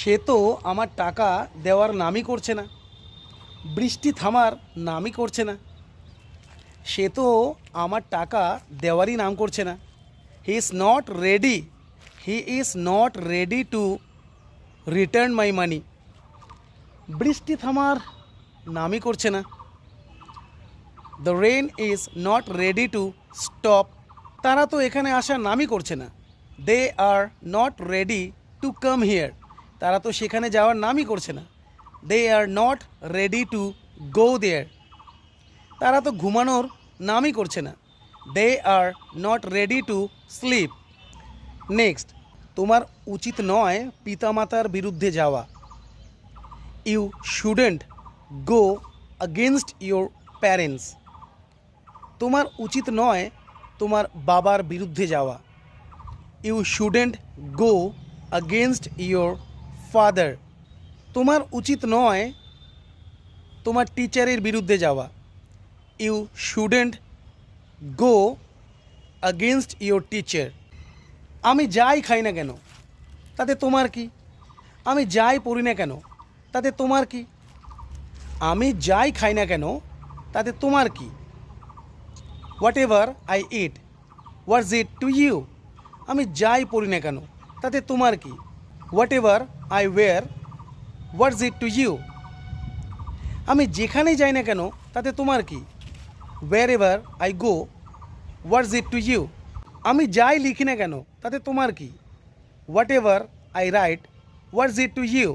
সে তো আমার টাকা দেওয়ার নামই করছে না। বৃষ্টি থামার নামই করছে না। সে তো আমার টাকা দেওয়ারই নাম করছে না। He is not ready he is not ready to return my money বৃষ্টি থামার নামই করছে না। The rain is not ready to stop তারা তো এখানে আসার নামই করছে না। They are not ready to come here তারা তো সেখানে যাওয়ার নামই করছে না। They are not ready to go there তারা তো ঘুমানোর নামই করছে না। They are not ready to sleep next তোমার উচিত নয় পিতামাতার বিরুদ্ধে যাওয়া। You shouldn't go against your parents তোমার উচিত নয় তোমার বাবার বিরুদ্ধে যাওয়া। You shouldn't go against your father তোমার উচিত নয় তোমার টিচারের বিরুদ্ধে যাওয়া। You shouldn't go against your teacher আমি যাই খাই না কেন? তাতে তোমার কি? আমি যাই পড়ি না কেন? তাতে তোমার কি? আমি যাই খাই না কেন? তাতে তোমার কি? Whatever I eat what's it to you আমি যাই পড়ি না কেন? তাতে তোমার কি? Whatever I wear what's it to you আমি যেখানেই যাই না কেন, তাতে তোমার কি? Wherever I go what's it to you আমি যাই লিখি না কেন, তাতে তোমার কি? Whatever I write what's it to you